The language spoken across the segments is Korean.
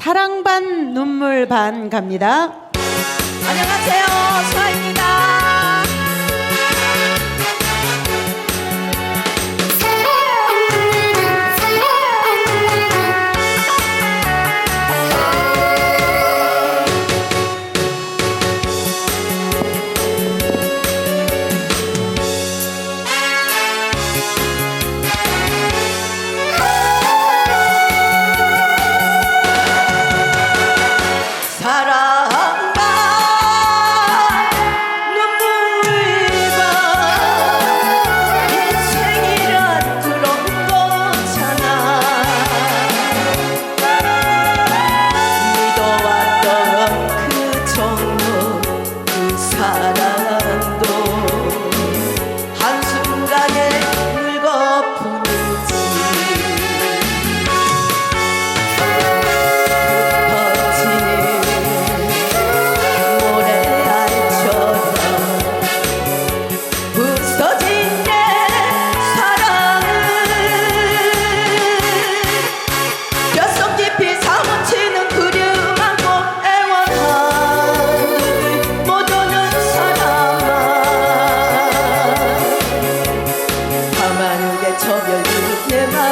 사랑 반 눈물 반 갑니다. 안녕하세요. 서아입니다. Daniel.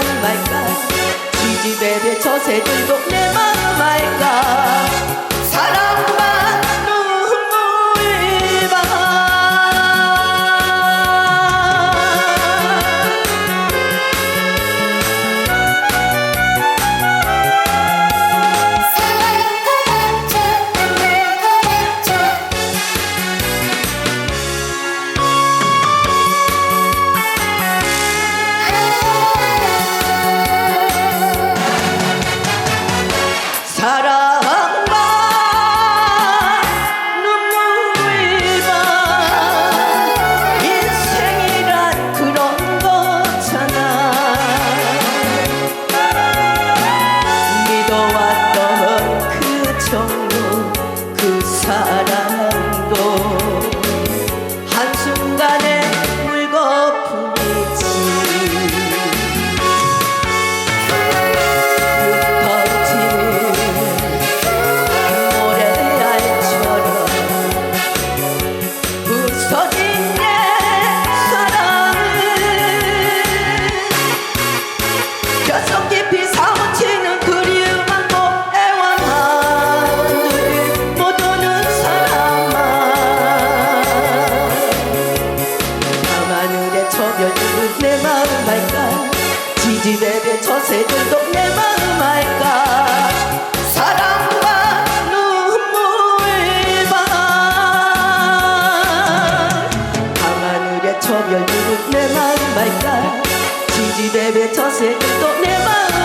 말까 지지배를 저새 들고 Ta-da! 이 집에게 저 새들도 내 마음 알까? 사랑과 눈물만 밤하늘에 처별 누룩 내 마음 알까? 지지대배 저 새들도 내 마음